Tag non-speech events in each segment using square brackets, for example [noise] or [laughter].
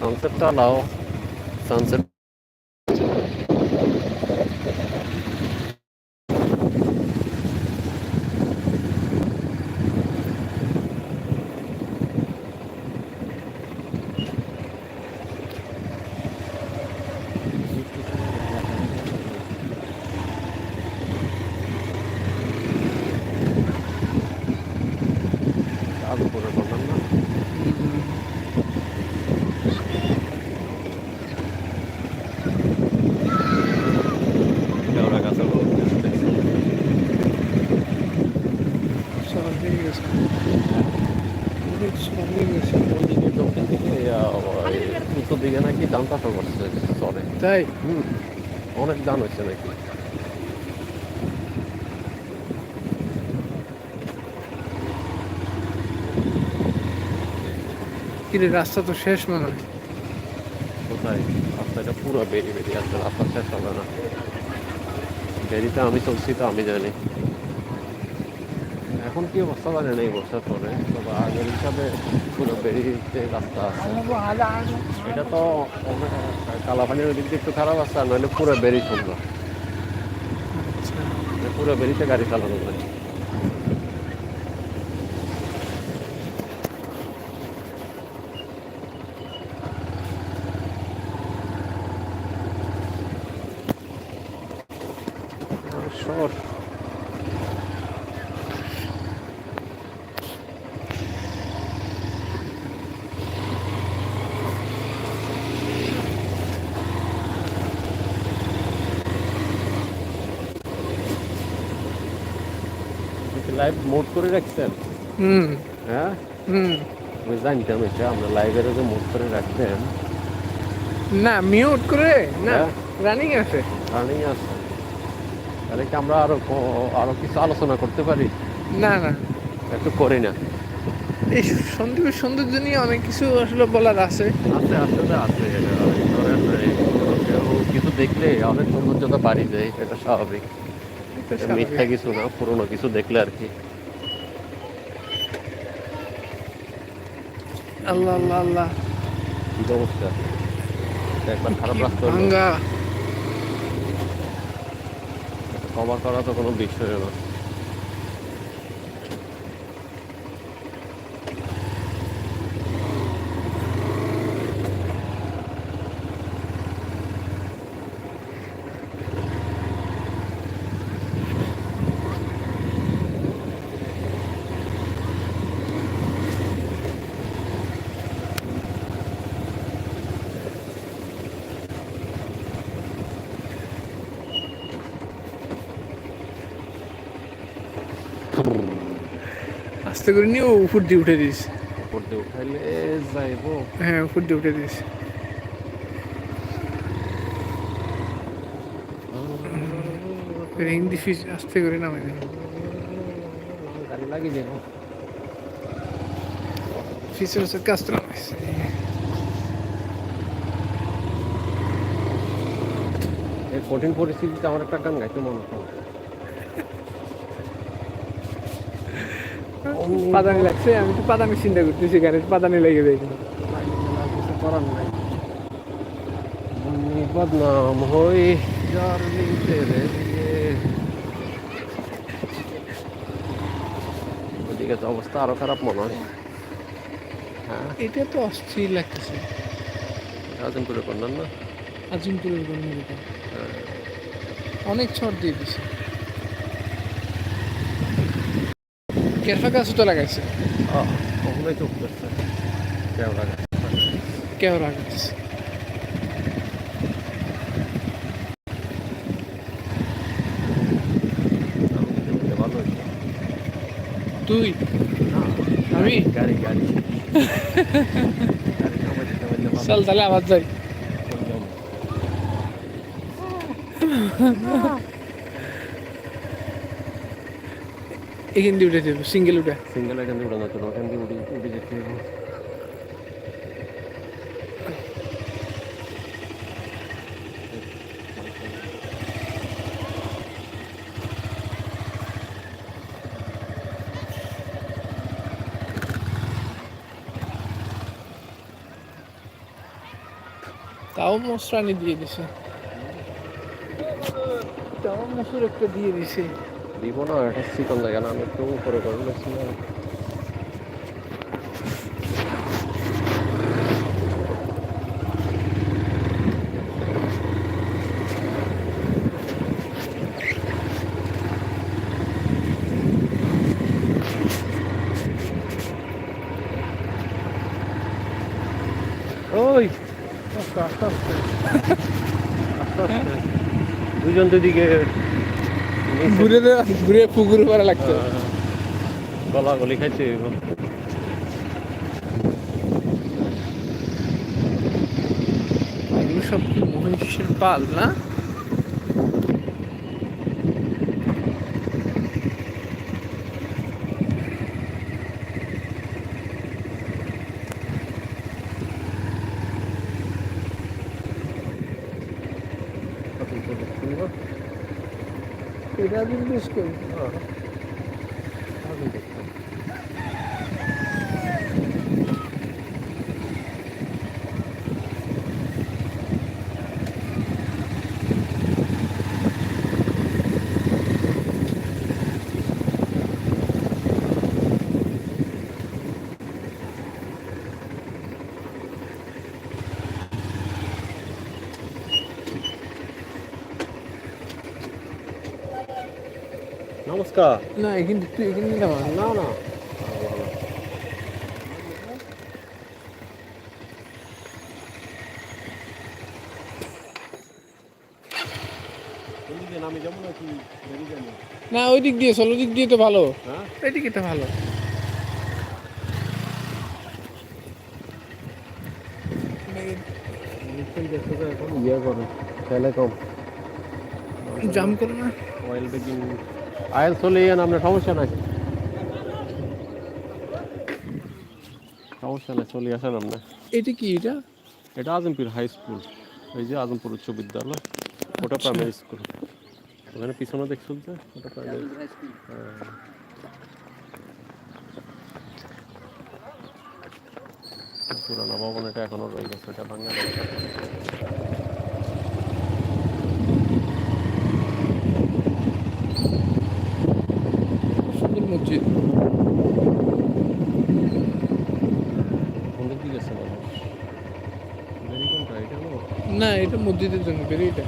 Sunset ਦਾ ਲਾਓ sunset অনেক নাকি চরে তাই? অনেক ধান হয়েছে নাকি রাস্তা তো শেষ মনে হয়। কোথায়? রাস্তাটা পুরো বেরিয়ে বেরিয়ে না। বেরিতে আমি চলছি তো আমি জানি। এখন কি অবস্থা জানি না এই বছর পরে? তবে আগের হিসাবে পুরো বেরিয়ে রাস্তা আছে। এটা তো কালাপানির ওই দিক দিয়ে একটু খারাপ আছে আর নইলে পুরো বেরিয়ে সুন্দর। আচ্ছা। পুরো বেরিতে গাড়ি চালানো যায়। মোড করে রাখছেন হুম হ্যাঁ হুম আমি জানতাম এটা আমরা লাইভের যে মোড করে রাখতেন না মিউট করে না হ্যাঁ। রানিং আছে রানিং আছে তাহলে কি আমরা আরও আরও কিছু আলোচনা করতে পারি না না একটু করি না এই সন্দীপের সৌন্দর্য নিয়ে অনেক কিছু আসলে বলার আছে আছে তো আছে কিছু দেখলে অনেক সৌন্দর্যতা বাড়ি যায় এটা স্বাভাবিক মিথ্যা কিছু না পুরোনো কিছু দেখলে আর কি আল্লাহ আল্লাহ আল্লাহ। অবস্থা? একবার খারাপ লাগতো রাস্তা ভাঙ্গা। কভার করা তো কোনো বিষয় না। আস্তে করে নিয়ে উপর দিয়ে উঠে দিস উপর দিয়ে উঠাইলে যাইবো। হ্যাঁ উপর দিয়ে উঠে দিস রিং দি ফিস আস্তে করে নামাই দিন গাড়ি লাগিয়ে দেবো। ফিসের হচ্ছে কাজটা নামাইছে। এই কঠিন পরিস্থিতিতে আমার একটা গান গাইতে মনে হয় [laughs] পাদানি লাগছে আমি তো পাদানি চিন্তা করতেছি গাড়ির পাদানি লেগে যায় করার নাই বদনাম হই ওদিকে তো অবস্থা আরও খারাপ মনে হয়। হ্যাঁ। এটা তো অস্থির লাগতেছে। রাজনপুরে করলেন না? আজিমপুরের অনেক ছড় দিয়ে দিছে। কেরফা গাছও তো লাগাইছে? কখনোই তো উঠতেছে কেওড়া গাছ কেওড়া গাছ। তুই? আমি? গাড়ি গাড়ি চল তাহলে আবার যাই করলাম। এখান দিয়ে উঠে দেবো সিঙ্গেল উঠে। সিঙ্গেল এখান দিয়ে উড়ানো চলো ওখান দিয়ে উড়ে উড়ে যেতে হবে তাও মশরানি দিয়ে দিছে। তাও মসুর একটা দিয়ে দিছে। দিব না এটা চিকন জায়গা না আমি একটু উপরে করে নিচ্ছি না ওই আস্তে আস্তে আস্তে আস্তে আস্তে। দুজন দুদিকে ঘুরে ঘুরে পুকুর করা লাগতো গলা গলি খাইছে সব মহিষের পাল না? এটা বেশ করি নমস্কার। না এখানে তুই এখানে না না। যাব না ওই দিক দিয়ে চলো দিক দিয়ে তো ভালো। হ্যাঁ? ওই দিকে তো ভালো। ইয়ে করে তেলে কম জাম করো না। অয়েল বেকিং আয়েল চলে যান আপনার সমস্যা নাই। সমস্যা নাই চলে আসেন আপনার এটা কি এটা? এটা আজমপুর হাই স্কুল এই যে আজমপুর উচ্চ বিদ্যালয় ওটা আচ্ছা। প্রাইমারি স্কুল ওখানে পিছনে দেখছ যে ওটা প্রাইমারি পুরানো ভবন এটা এখনও রয়ে গেছে এটা ভাঙা যাবে না। সুন্দর মসজিদ কোন দিক দিয়ে গেছে মানুষ বেরি কোনটা এটা না না এটা মসজিদের জন্য, বেরিয়ে এটা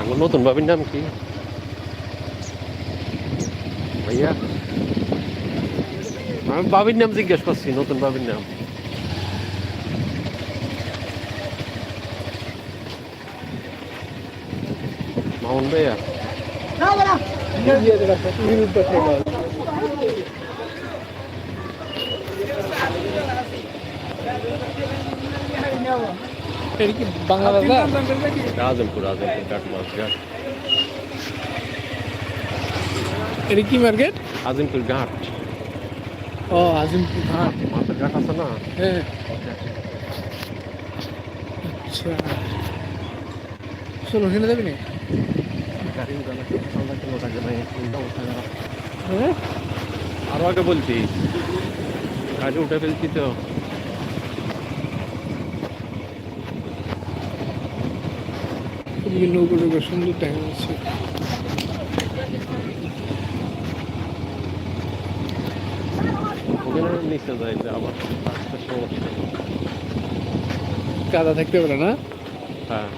আমার নতুন বাবির নাম কি? ভাইয়া? আমি বাবির নাম জিজ্ঞেস করছি, নতুন বাবির নাম। এটা কি বাংলা বাজার আজমপুর আজমপুর কাঠমাস ঘাট এটা কি মার্কেট আজিমপুর ঘাট ও আজিমপুর ঘাট মাছের ঘাট আছে না? হ্যাঁ আচ্ছা চলো ওখানে যাবি না হ্যাঁ? আরও আগে বলছি। গাড়ি উঠে ফেলছি তো। সুন্দর দেখা যাচ্ছে। ওখানে নিচে যাই যে আবার কাদা থাকতে পারে না? হ্যাঁ।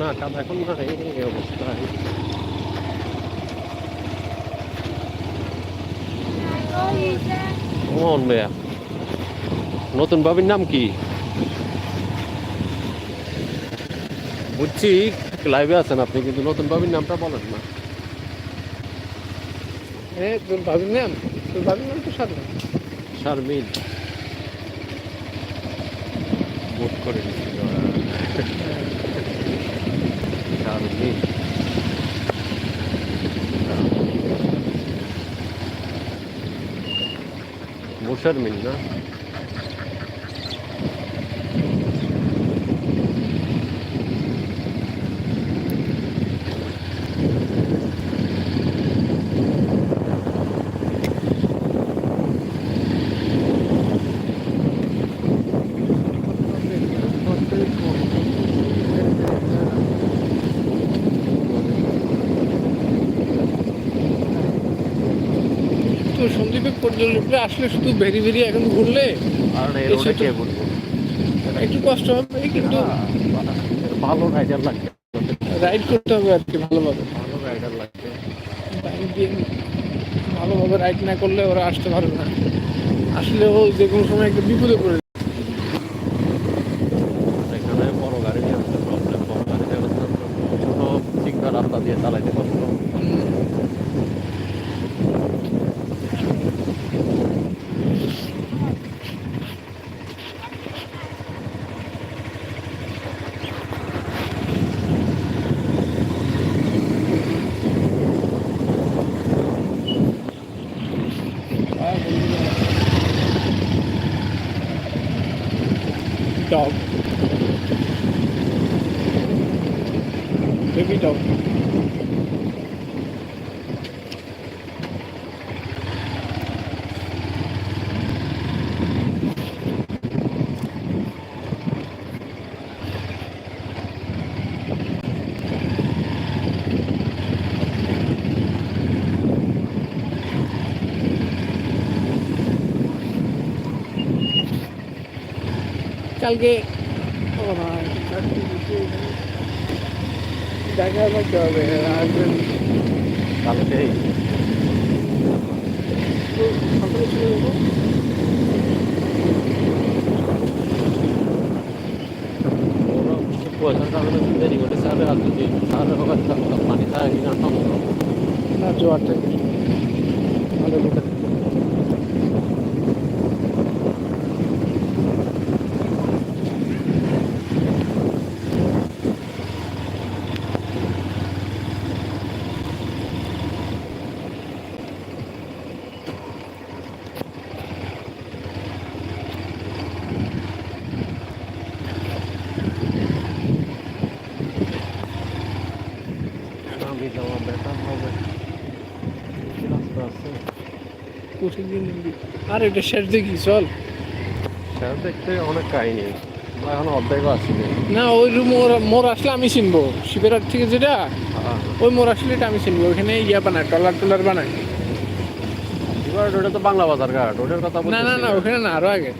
না কাদা এখন না এই অবস্থা। মোহন ভাইয়া। নতুন বাবির নাম কি? বুঝছি লাইভে আছেন আপনি কিন্তু নতুন বাবির নামটা বলেন না। তোর নাম? তোর নাম তো শারমিন। বোট করে 음. 있어가지고 모처럼 있나? 어, Thank. সন্দীপে পর্যটকরা আসলে শুধু ভেরি ভেরি এখন ঘুরলে একটু কষ্ট হবে কিন্তু ভালো রাইডার লাগবে। রাইড করতে হবে আর কি ভালোভাবে। ভালো রাইডার লাগবে। ভালোভাবে রাইড না করলে ওরা আসতে পারবে না। আসলে ও যে কোনো সময় একটা বিপদে পড়ে trùng Calgate. Oh my. দেখা করতে হবে আসবেন কালকেই সকালে চলে যাব পয়সার কারণে দেরি করে স্যার আর যদি স্যার পানি খায় না জোয়ার থেকে ভালো লোক আমি যাওয়া বেটার হবে কি রাস্তা আছে প্রতিদিন আর এটা শেষ দেখি চল। শেষ দেখতে অনেক কাহিনী। এখন অর্ধেকও আসিনি না ওই মোর মোর আসলে আমি চিনবো। শিবেরার থেকে যেটা হ্যাঁ। ওই মোর আসলে আমি চিনবো। ওখানে ইয়া বানায় টলার টলার বানায়। ওটা তো বাংলা বাজার ঘাট ওটার কথা না না না ওখানে না আরও আগে।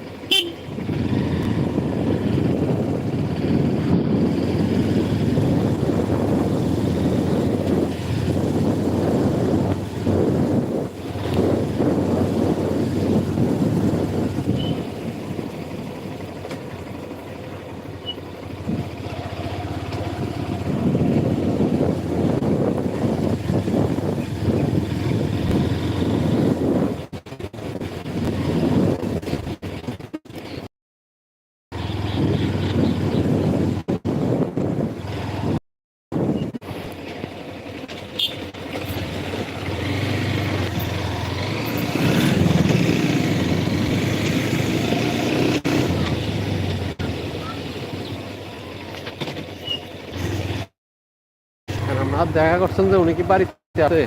আর দেখা করছেন যে উনি কি বাড়িতে আছে?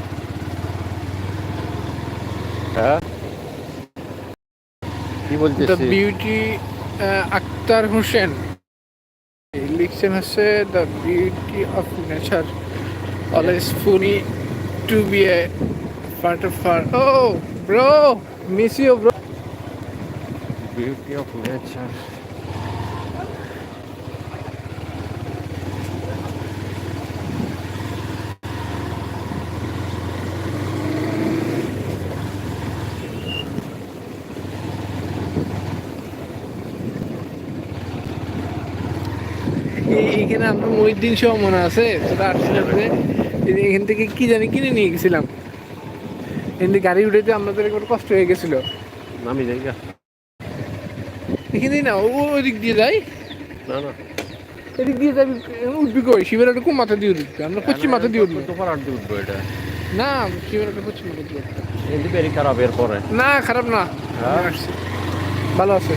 হ্যাঁ? কি দ্য বিউটি আক্তার হোসেন লিখছেন হচ্ছে the beauty of nature always funny to be a part of far oh bro miss you bro beauty of nature এইখানে আমরা মহিদ্দিন সহ মনে আছে এখান থেকে কি জানি কিনে নিয়ে গেছিলাম। এখান থেকে গাড়ি উঠেতে আমাদের একবার কষ্ট হয়ে গেছিল। নামি জায়গা এখানে না ও ওই দিক দিয়ে যাই না না। এদিক দিয়ে যাবি উঠবি কই? শিবের একটা কোন মাথা দিয়ে উঠবি? আমরা পশ্চিম মাথা দিয়ে উঠবো। তোমার আট দিয়ে উঠবো এটা। না শিবের একটা পশ্চিম মাথা দিয়ে উঠবো। খারাপ এর পরে না খারাপ না। হ্যাঁ? ভালো আছে।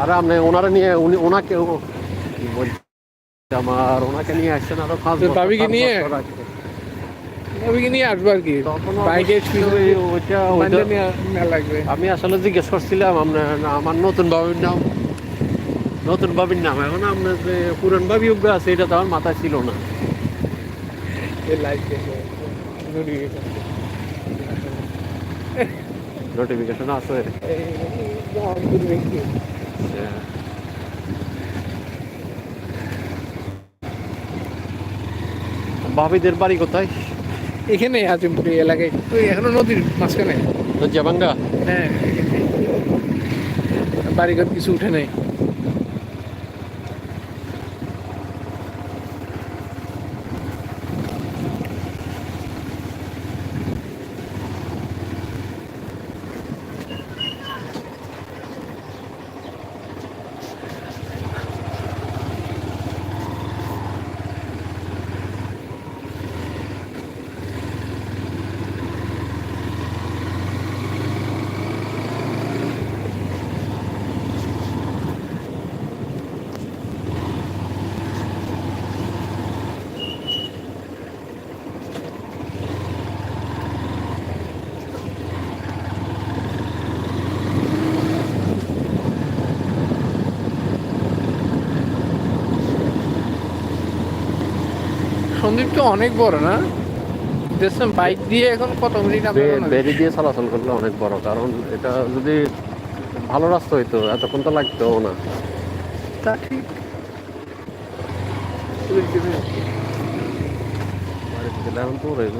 আরে আপনি ওনারা নিয়ে উনি ওনাকে আমার ওনাকে নিয়ে আসছেন আরও পাঁচ ভাবিকে নিয়ে? আমি আসলে জিজ্ঞেস করছিলাম আমার নতুন বাবির নাম নতুন বাবির নাম এখন আপনার যে পুরান বাবি আছে এটা তো আমার মাথায় ছিল না নোটিফিকেশন আছে. ভাবিদের বাড়ি কোথায়? এখানে আজিমপুরি এলাকায়। ওই এখনও নদীর মাঝখানে। জাবাঙ্গা হ্যাঁ বাড়িঘর কিছু উঠে নাই। সন্দীপ তো অনেক বড় না? দেখছেন বাইক দিয়ে এখন কত মিনিট? বেরি দিয়ে চলাচল করলে অনেক বড় কারণ এটা যদি ভালো রাস্তা হইতো এতক্ষণ তো লাগতো না। তা ঠিক। এখন তো এই,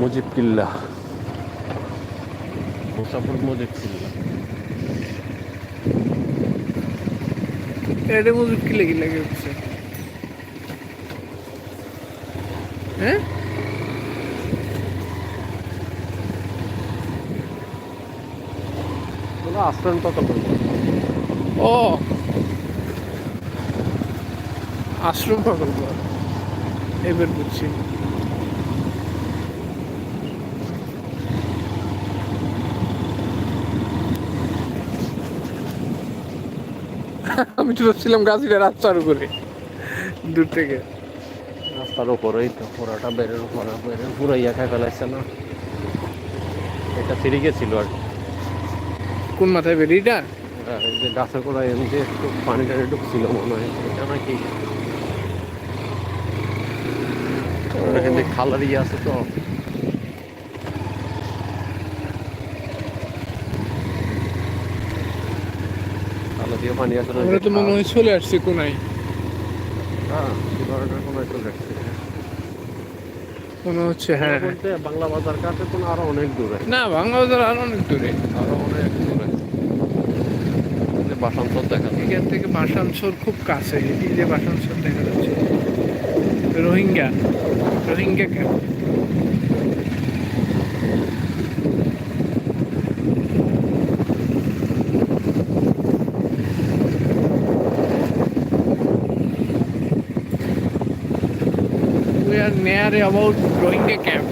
মুজিব কিল্লা। মুসাফর মুজিব কিল্লা এটা মজুর কি লেগে লেগে উঠছে হ্যাঁ? আশ্রম ততক্ষণ ও। আশ্রম প্রকল্প এবার বুঝছি। আমি তো ভাবছিলাম গাছিটা রাস্তার উপরে। দূর থেকে। রাস্তার উপরেই তো পুরোটা বেরের উপরে বেরের পুরো ইয়া খাই ফেলাইছে না। এটা সিঁড়ি গেছিল আর কোন মাথায় বেরিয়েটা আর এই যে গাছের গোড়ায় এমনি একটু পানি টানি ঢুকছিল মনে হয় এটা নাকি? খালার ইয়ে আছে তো। দিয়ে পানি না আমরা তো মনে হয় চলে আসছি কোনায়। হ্যাঁ শিবরাটার কোনো চলে আসছে। মনে হচ্ছে হ্যাঁ। বাংলা বাজার কাছে তো আরও অনেক দূরে না বাংলা বাজার আর অনেক দূরে। আরও অনেক দূরে বাসান্তর দেখা এখান থেকে বাসানসোর খুব কাছে এই যে বাসানসোর দেখা যাচ্ছে। Rohingya Rohingya camp are near about Rohingya camp.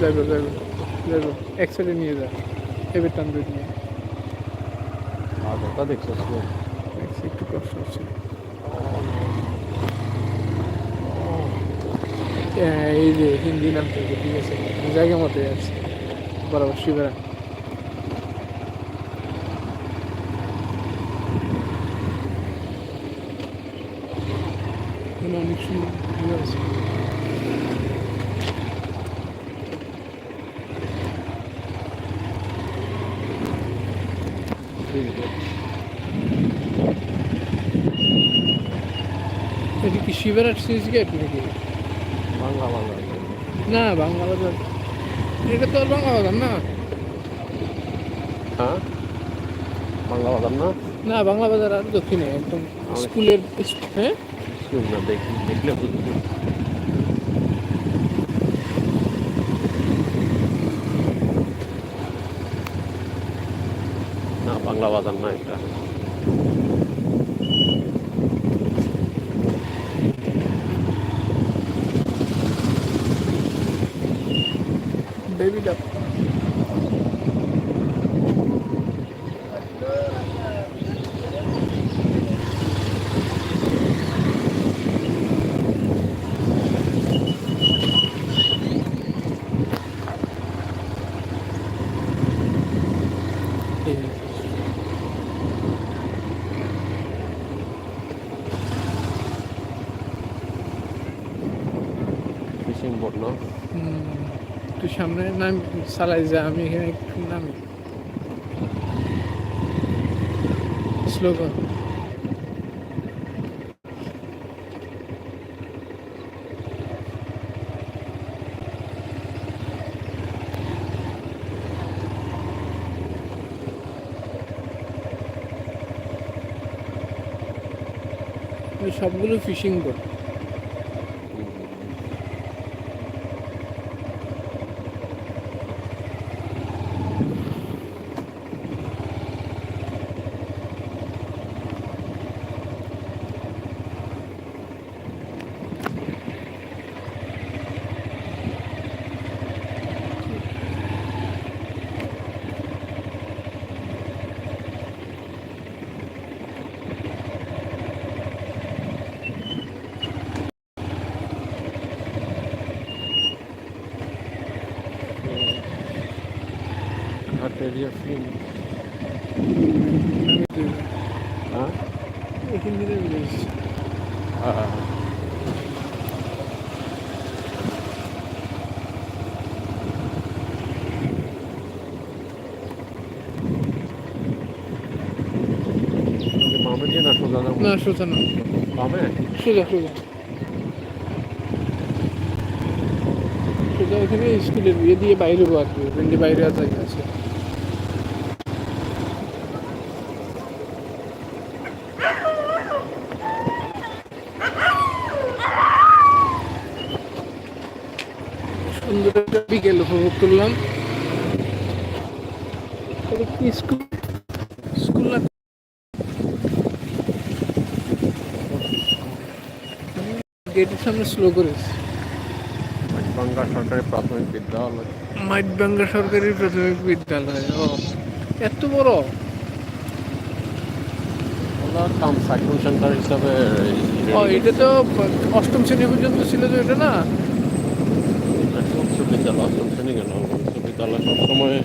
যাইবো যাইবো যাইবো এক সাইডে নিয়ে যা এবার টান দিয়ে নিয়ে আগরটা দেখছ দেখছি একটু কষ্ট হচ্ছে হ্যাঁ, এই যে হিন্দি নাম থেকে ঠিক আছে জায়গা মতোই আছে বরাবর শিবরা এখানে অনেক সুন্দর view আছে এটা কি শিবরাট সুইচ গেট নাকি বাংলা বাংলা না বাংলা বাজার এটা তো আর বাংলা বাজার না হ্যাঁ বাংলা বাজার না না বাংলা বাজার আর দক্ষিণে একদম আমাদের- স্কুলের হ্যাঁ বুঝলুম না দেখি দেখলে বুঝব না বাংলা বাজার না এটা বেবি ডাক সামনে নাম চালাই যা আমি এখানে একটু নামি। স্লো কর সবগুলো ফিশিং বোট ঘাট এরিয়া ফিন হ্যাঁ হ্যাঁ না সোজা না বামে সোজা সোজা সোজা ওখানে স্কুলের বিয়ে দিয়ে বাইরে হব আর কি বাইরে আছে সুন্দর একটা বিকেল উপভোগ করলাম। এটা কি স্কুল স্কুল না গেটের সামনে স্লো করেছে সরকারি প্রাথমিক বিদ্যালয়। মাইটবাঙ্গা সরকারি প্রাথমিক বিদ্যালয় ও এত বড়? কাম সাইক্লোন সেন্টার হিসাবে ও এটা তো অষ্টম শ্রেণি পর্যন্ত ছিল তো এটা না? বিদ্যালয় অষ্টম শ্রেণি গেল সবসময়